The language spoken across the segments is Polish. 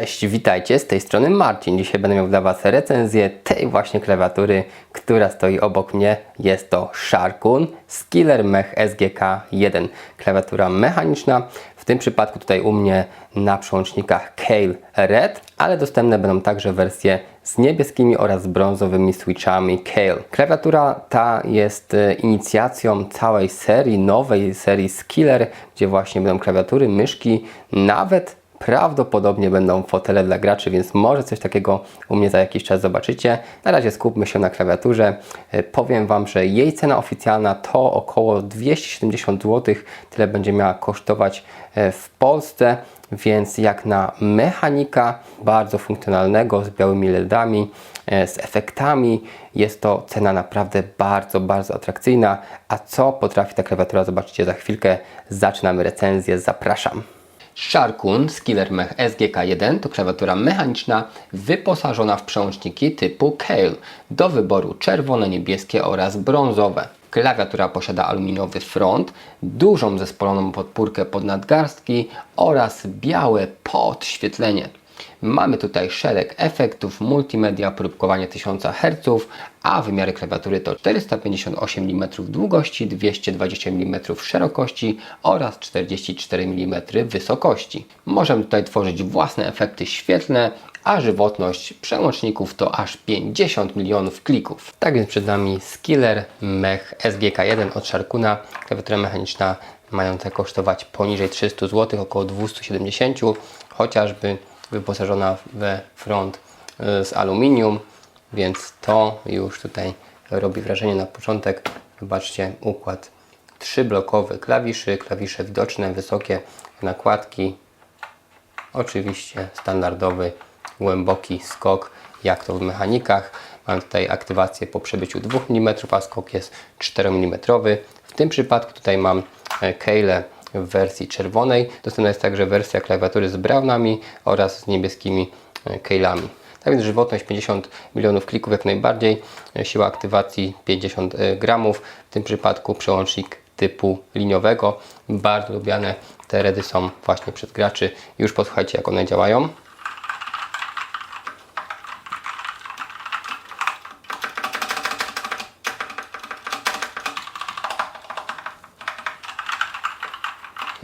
Cześć, witajcie, z tej strony Marcin. Dzisiaj będę miał dla Was recenzję tej właśnie klawiatury, która stoi obok mnie. Jest to Sharkun Skiller Mech SGK1. Klawiatura mechaniczna, w tym przypadku tutaj u mnie na przełącznikach Kale Red, ale dostępne będą także wersje z niebieskimi oraz brązowymi switchami Kale. Klawiatura ta jest e, inicjacją całej serii, nowej serii Skiller, gdzie właśnie będą klawiatury, myszki, nawet Prawdopodobnie będą fotele dla graczy, więc może coś takiego u mnie za jakiś czas zobaczycie. Na razie skupmy się na klawiaturze. E, Powiem Wam, że jej cena oficjalna to około 270 zł. Tyle będzie miała kosztować e, w Polsce, więc jak na mechanika bardzo funkcjonalnego z białymi LEDami, e, z efektami, jest to cena naprawdę bardzo, bardzo atrakcyjna. A co potrafi ta klawiatura, zobaczycie za chwilkę. Zaczynamy recenzję, zapraszam. Sharkun Skiller Mech SGK1 to klawiatura mechaniczna wyposażona w przełączniki typu Kale do wyboru czerwone, niebieskie oraz brązowe. Klawiatura posiada aluminiowy front, dużą zespoloną podpórkę pod nadgarstki oraz białe podświetlenie. Mamy tutaj szereg efektów multimedia, próbkowanie 1000 Hz, a wymiary klawiatury to 458 mm długości, 220 mm szerokości oraz 44 mm wysokości. Możemy tutaj tworzyć własne efekty świetlne, a żywotność przełączników to aż 50 milionów klików. Tak więc przed nami Skiller Mech SGK1 od Sharkuna, klawiatura mechaniczna mająca kosztować poniżej 300 zł, około 270, chociażby wyposażona we front y, z aluminium, więc to już tutaj robi wrażenie na początek. Zobaczcie układ trzyblokowy klawiszy, klawisze widoczne, wysokie nakładki. Oczywiście standardowy, głęboki skok, jak to w mechanikach. Mam tutaj aktywację po przebyciu 2 mm, a skok jest 4 mm. W tym przypadku tutaj mam e, Keyle w wersji czerwonej. Dostępna jest także wersja klawiatury z brownami oraz z niebieskimi e, keylami. Tak więc żywotność 50 milionów klików jak najbardziej, e, siła aktywacji 50 e, gramów, w tym przypadku przełącznik typu liniowego. Bardzo lubiane te redy są właśnie przez graczy. Już posłuchajcie jak one działają.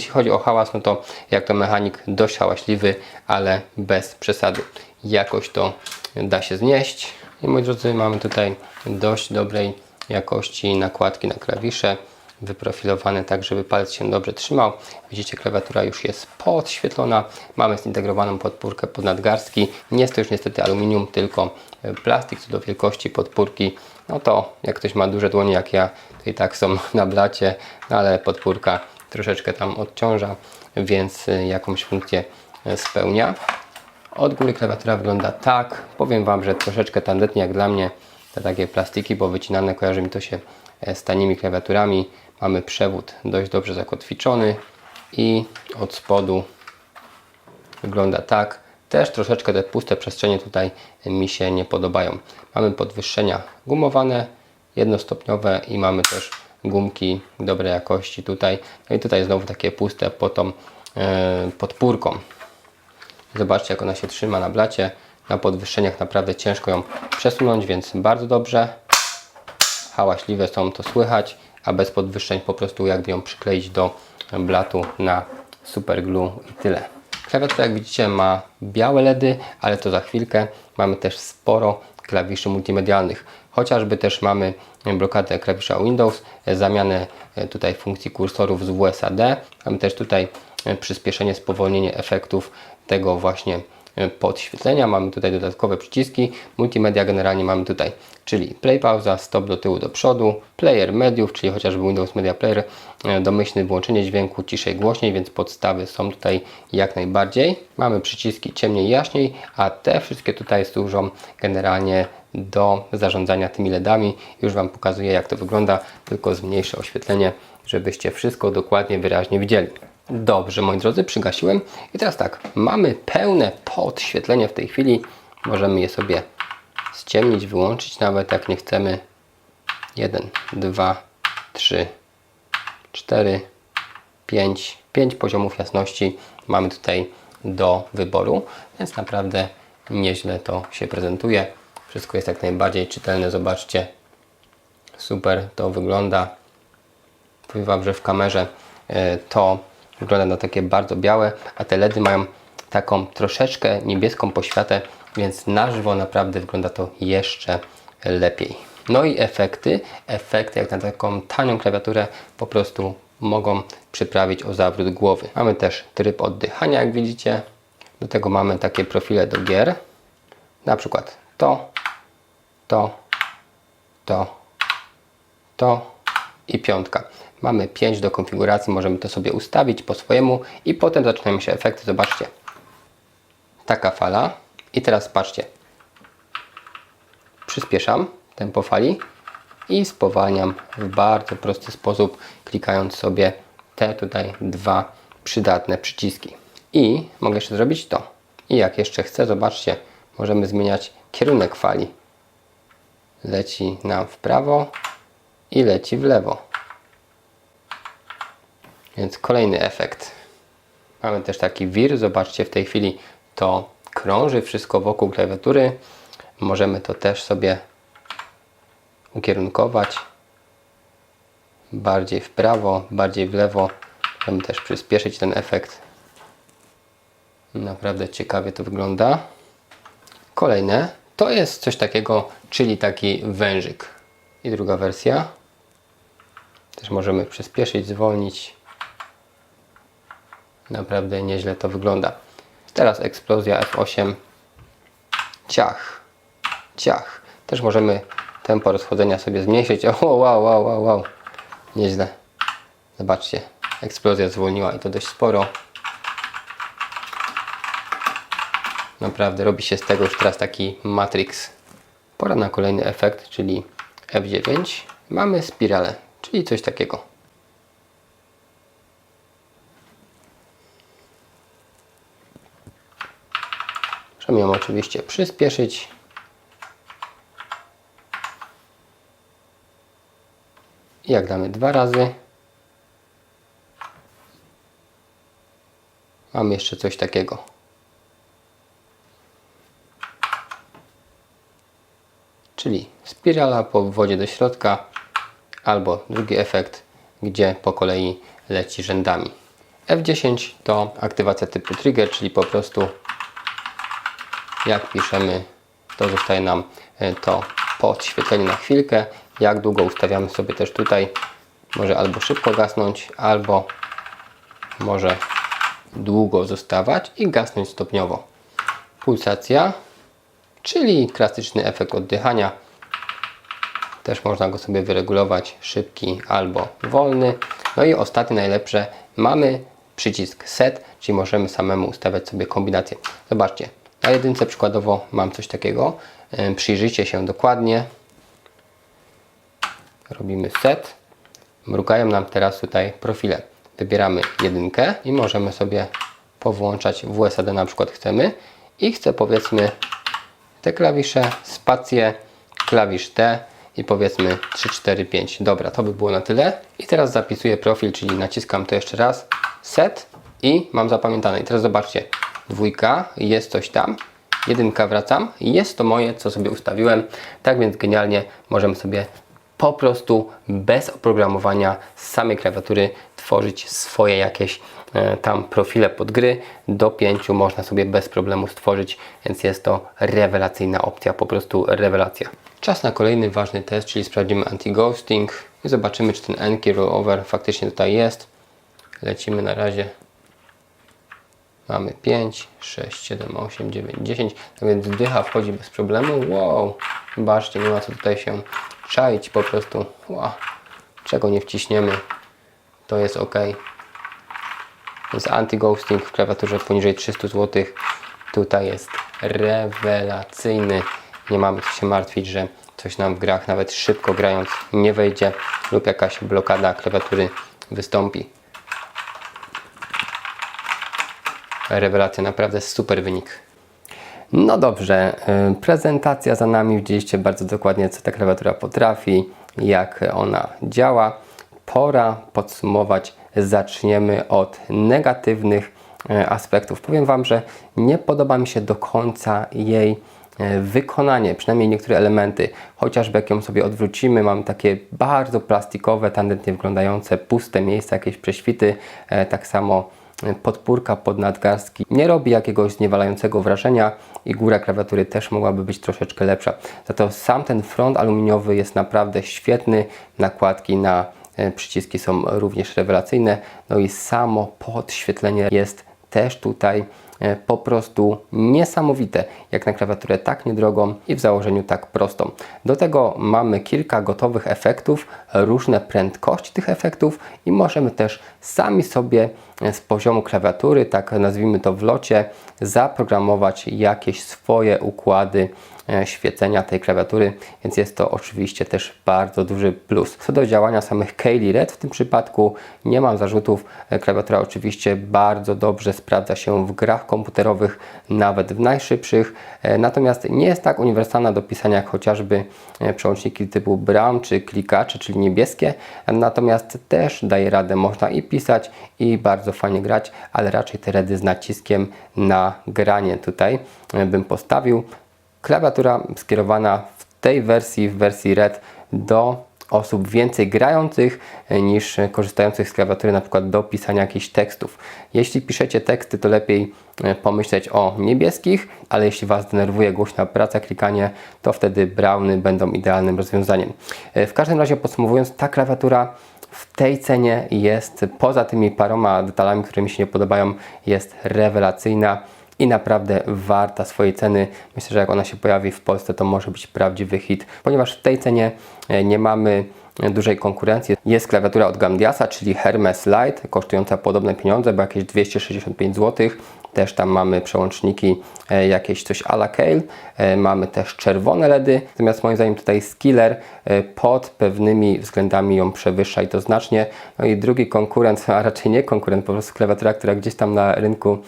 Jeśli chodzi o hałas, no to jak to mechanik dość hałaśliwy, ale bez przesady. Jakoś to da się znieść. I moi drodzy, mamy tutaj dość dobrej jakości nakładki na klawisze wyprofilowane tak, żeby palec się dobrze trzymał. Widzicie, klawiatura już jest podświetlona. Mamy zintegrowaną podpórkę pod nadgarstki. Nie jest to już niestety aluminium, tylko plastik. Co do wielkości podpórki, no to jak ktoś ma duże dłonie jak ja, to i tak są na blacie, no ale podpórka troszeczkę tam odciąża, więc y, jakąś funkcję y, spełnia. Od góry klawiatura wygląda tak. Powiem Wam, że troszeczkę tandetnie jak dla mnie te takie plastiki, bo wycinane kojarzy mi to się e, z tanimi klawiaturami. Mamy przewód dość dobrze zakotwiczony i od spodu wygląda tak. Też troszeczkę te puste przestrzenie tutaj mi się nie podobają. Mamy podwyższenia gumowane, jednostopniowe i mamy też gumki dobrej jakości tutaj. No i tutaj znowu takie puste pod tą e, podpórką. Zobaczcie jak ona się trzyma na blacie. Na podwyższeniach naprawdę ciężko ją przesunąć, więc bardzo dobrze. Hałaśliwe są, to słychać, a bez podwyższeń po prostu jakby ją przykleić do blatu na super glue i tyle. Klawiatura jak widzicie ma białe LEDy, ale to za chwilkę. Mamy też sporo klawiszy multimedialnych. Chociażby też mamy blokadę klawisza Windows, zamianę tutaj funkcji kursorów z WSAD. Mamy też tutaj przyspieszenie, spowolnienie efektów tego właśnie podświetlenia. Mamy tutaj dodatkowe przyciski. Multimedia generalnie mamy tutaj, czyli play pauza, stop do tyłu do przodu, player mediów, czyli chociażby Windows Media Player, domyślne wyłączenie dźwięku ciszej głośniej, więc podstawy są tutaj jak najbardziej. Mamy przyciski ciemniej jaśniej, a te wszystkie tutaj służą generalnie do zarządzania tymi LEDami. Już Wam pokazuję jak to wygląda, tylko zmniejszę oświetlenie, żebyście wszystko dokładnie, wyraźnie widzieli. Dobrze, moi drodzy, przygasiłem. I teraz tak, mamy pełne podświetlenie w tej chwili. Możemy je sobie ściemnić, wyłączyć nawet jak nie chcemy. 1, 2, 3, 4, 5. 5 poziomów jasności. Mamy tutaj do wyboru, więc naprawdę nieźle to się prezentuje. Wszystko jest jak najbardziej czytelne, zobaczcie. Super to wygląda. Powiem Wam, że w kamerze e, to wygląda na takie bardzo białe, a te LEDy mają taką troszeczkę niebieską poświatę, więc na żywo naprawdę wygląda to jeszcze lepiej. No i efekty. Efekty jak na taką tanią klawiaturę po prostu mogą przyprawić o zawrót głowy. Mamy też tryb oddychania, jak widzicie. Do tego mamy takie profile do gier. Na przykład to, to, to, to i piątka. Mamy 5 do konfiguracji, możemy to sobie ustawić po swojemu i potem zaczynają się efekty. Zobaczcie. Taka fala. I teraz patrzcie. Przyspieszam tempo fali i spowalniam w bardzo prosty sposób, klikając sobie te tutaj dwa przydatne przyciski. I mogę jeszcze zrobić to. I jak jeszcze chcę, zobaczcie, możemy zmieniać kierunek fali. Leci nam w prawo i leci w lewo. Więc kolejny efekt. Mamy też taki wir. Zobaczcie, w tej chwili to krąży wszystko wokół klawiatury. Możemy to też sobie ukierunkować bardziej w prawo, bardziej w lewo. Możemy też przyspieszyć ten efekt. Naprawdę ciekawie to wygląda. Kolejne to jest coś takiego, czyli taki wężyk. I druga wersja. Też możemy przyspieszyć, zwolnić. Naprawdę nieźle to wygląda. Teraz eksplozja F8. Ciach. Ciach. Też możemy tempo rozchodzenia sobie zmniejszyć. O, wow, wow, wow, wow. Nieźle. Zobaczcie. Eksplozja zwolniła i to dość sporo. Naprawdę robi się z tego już teraz taki Matrix. Pora na kolejny efekt, czyli F9. Mamy spiralę, czyli coś takiego. Możemy ją oczywiście przyspieszyć. Jak damy dwa razy, mamy jeszcze coś takiego. Czyli spirala po wodzie do środka, albo drugi efekt, gdzie po kolei leci rzędami. F10 to aktywacja typu trigger, czyli po prostu jak piszemy, to zostaje nam e, to podświetlenie na chwilkę. Jak długo ustawiamy sobie też tutaj, może albo szybko gasnąć, albo może długo zostawać i gasnąć stopniowo. Pulsacja, czyli klasyczny efekt oddychania. Też można go sobie wyregulować szybki albo wolny. No i ostatnie najlepsze, mamy przycisk set, czyli możemy samemu ustawiać sobie kombinację. Zobaczcie, na jedynce przykładowo mam coś takiego. Przyjrzyjcie się dokładnie. Robimy set. Mrugają nam teraz tutaj profile. Wybieramy jedynkę i możemy sobie powłączać WSAD na przykład chcemy i chcę powiedzmy te klawisze, spację, klawisz T i powiedzmy 3, 4, 5. Dobra, to by było na tyle. I teraz zapisuję profil, czyli naciskam to jeszcze raz, set i mam zapamiętane. I teraz zobaczcie, dwójka, jest coś tam, jedynka wracam, jest to moje, co sobie ustawiłem. Tak więc genialnie możemy sobie po prostu bez oprogramowania z samej klawiatury tworzyć swoje jakieś tam profile pod gry. Do pięciu można sobie bez problemu stworzyć, więc jest to rewelacyjna opcja, po prostu rewelacja. Czas na kolejny ważny test, czyli sprawdzimy anti-ghosting i zobaczymy, czy ten N-key rollover faktycznie tutaj jest. Lecimy na razie. Mamy 5, 6, 7, 8, 9, 10. Tak więc dycha wchodzi bez problemu. Wow, zobaczcie, nie ma co tutaj się czaić po prostu. Wow. Czego nie wciśniemy, to jest ok. Więc anti-ghosting w klawiaturze poniżej 300 zł. Tutaj jest rewelacyjny. Nie mamy co się martwić, że coś nam w grach, nawet szybko grając, nie wejdzie lub jakaś blokada klawiatury wystąpi. Rewelacja, naprawdę super wynik. No dobrze, y, prezentacja za nami. Widzieliście bardzo dokładnie, co ta klawiatura potrafi, jak ona działa. Pora podsumować. Zaczniemy od negatywnych e, aspektów. Powiem Wam, że nie podoba mi się do końca jej e, wykonanie, przynajmniej niektóre elementy, chociażby jak ją sobie odwrócimy, mam takie bardzo plastikowe, tandetnie wyglądające, puste miejsca, jakieś prześwity, e, tak samo podpórka pod nadgarstki nie robi jakiegoś zniewalającego wrażenia i góra klawiatury też mogłaby być troszeczkę lepsza. Za to sam ten front aluminiowy jest naprawdę świetny, nakładki na przyciski są również rewelacyjne, no i samo podświetlenie jest też tutaj e, po prostu niesamowite, jak na klawiaturę tak niedrogą i w założeniu tak prostą. Do tego mamy kilka gotowych efektów, różne prędkości tych efektów i możemy też sami sobie e, z poziomu klawiatury, tak nazwijmy to w locie, zaprogramować jakieś swoje układy e, świecenia tej klawiatury, więc jest to oczywiście też bardzo duży plus. Co do działania samych Kaylee Red w tym przypadku nie mam zarzutów. E, Klawiatura oczywiście bardzo dobrze sprawdza się w grach komputerowych, nawet w najszybszych, e, natomiast nie jest tak uniwersalna do pisania jak chociażby przełączniki typu Brown czy klikacze, czyli niebieskie, natomiast też daje radę, można i pisać i bardzo fajnie grać, ale raczej te redy z naciskiem na granie tutaj e, bym postawił. Klawiatura skierowana w tej wersji, w wersji Red do osób więcej grających e, niż korzystających z klawiatury na przykład do pisania jakichś tekstów. Jeśli piszecie teksty, to lepiej e, pomyśleć o niebieskich, ale jeśli Was denerwuje głośna praca, klikanie, to wtedy browny będą idealnym rozwiązaniem. W każdym razie podsumowując, ta klawiatura w tej cenie jest, poza tymi paroma detalami, które mi się nie podobają, jest rewelacyjna i naprawdę warta swojej ceny. Myślę, że jak ona się pojawi w Polsce, to może być prawdziwy hit, ponieważ w tej cenie e, nie mamy dużej konkurencji. Jest klawiatura od Gamdiasa, czyli Hermes Lite, kosztująca podobne pieniądze, bo jakieś 265 zł. Też tam mamy przełączniki, e, jakieś coś a la Kale. E, mamy też czerwone LEDy. Natomiast moim zdaniem tutaj Skiller e, pod pewnymi względami ją przewyższa i to znacznie. No i drugi konkurent, a raczej nie konkurent, po prostu klawiatura, która gdzieś tam na rynku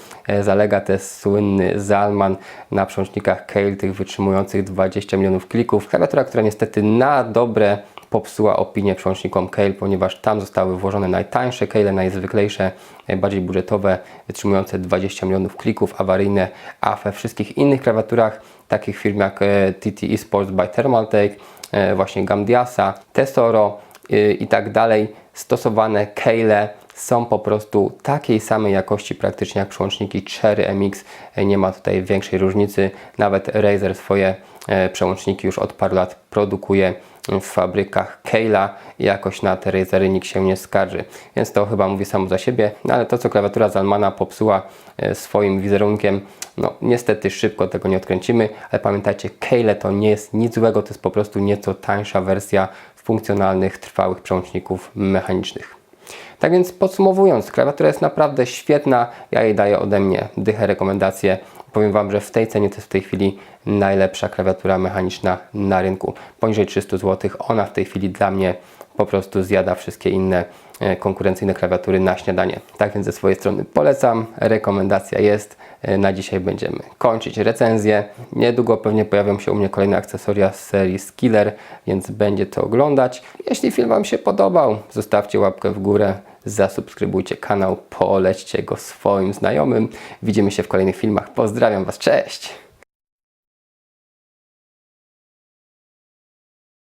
zalega, to jest słynny Zalman na przełącznikach Kale, tych wytrzymujących 20 milionów klików. Klawiatura, która niestety na dobre popsuła opinię przełącznikom Kale, ponieważ tam zostały włożone najtańsze Kale, najzwyklejsze, najbardziej budżetowe, wytrzymujące 20 milionów klików, awaryjne, a we wszystkich innych klawiaturach, takich firm jak e, TT Esports by Thermaltake, e, właśnie Gamdiasa, Tesoro i tak dalej, stosowane Kale są po prostu takiej samej jakości praktycznie jak przełączniki Cherry MX. E, Nie ma tutaj większej różnicy. Nawet Razer swoje e, przełączniki już od paru lat produkuje w fabrykach Kayla i jakoś na te Razery nikt się nie skarży. Więc to chyba mówi samo za siebie. No ale to, co klawiatura Zalmana popsuła e, swoim wizerunkiem, no niestety szybko tego nie odkręcimy, ale pamiętajcie, Kayle to nie jest nic złego, to jest po prostu nieco tańsza wersja funkcjonalnych, trwałych przełączników mechanicznych. Tak więc podsumowując, klawiatura jest naprawdę świetna. Ja jej daję ode mnie dychę rekomendacje. Powiem Wam, że w tej cenie to jest w tej chwili najlepsza klawiatura mechaniczna na rynku. Poniżej 300 zł. Ona w tej chwili dla mnie po prostu zjada wszystkie inne konkurencyjne klawiatury na śniadanie. Tak więc ze swojej strony polecam. Rekomendacja jest. E, Na dzisiaj będziemy kończyć recenzję. Niedługo pewnie pojawią się u mnie kolejne akcesoria z serii Skiller, więc będzie to oglądać. Jeśli film Wam się podobał, zostawcie łapkę w górę, zasubskrybujcie kanał, polećcie go swoim znajomym. Widzimy się w kolejnych filmach. Pozdrawiam Was, cześć!